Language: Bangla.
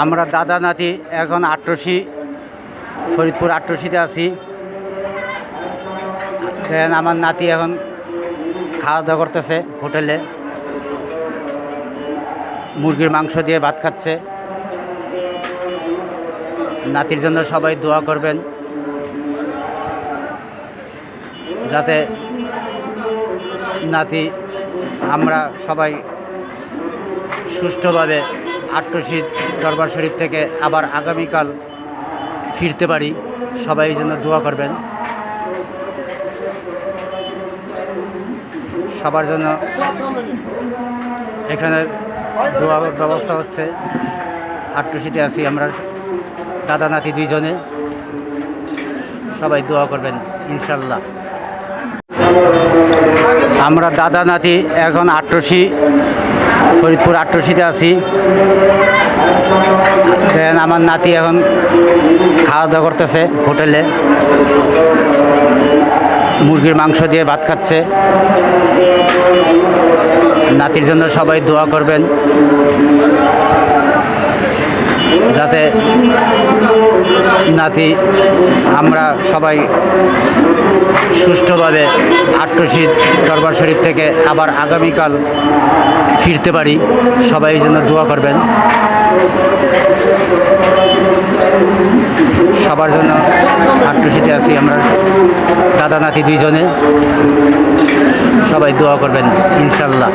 আমরা দাদা নাতি এখন আট্রসি, ফরিদপুর আট্রসিতে আছি। দেখেন আমার নাতি এখন খাওয়া দাওয়া করতেছে হোটেলে। মুরগির মাংস দিয়ে ভাত খাচ্ছে। নাতির জন্য সবাই দোয়া করবেন। যাতে নাতি, আমরা সবাই সুষ্ঠুভাবে আট্টসি দরবার শরীফ থেকে আবার আগামীকাল ফিরতে পারি। সবাই এই জন্য দোয়া করবেন। সবার জন্য এখানে দোয়ার ব্যবস্থা হচ্ছে। আট্টসিতে আছি আমরা, দাদা নাতি দুইজনে। সবাই দোয়া করবেন, ইনশাল্লাহ। আমরা দাদা নাতি, এখন আট্রসি ফরিদপুর আট্রসিতে আছি। ট্রেন আমার নাতি এখন খাওয়া দাওয়া করতেছে হোটেলে। মুরগির মাংস দিয়ে ভাত খাচ্ছে। নাতির জন্য সবাই দোয়া করবেন। যাতে নাতি, আমরা সবাই সুষ্ঠুভাবে আট্টসি দরবার শরীফ থেকে আবার আগামীকাল ফিরতে পারি। সবাই জন্য দোয়া করবেন। সবার জন্য আট্টসিতে আছি আমরা। দাদা, নাতি দুইজনে। সবাই দোয়া করবেন, ইনশাল্লাহ।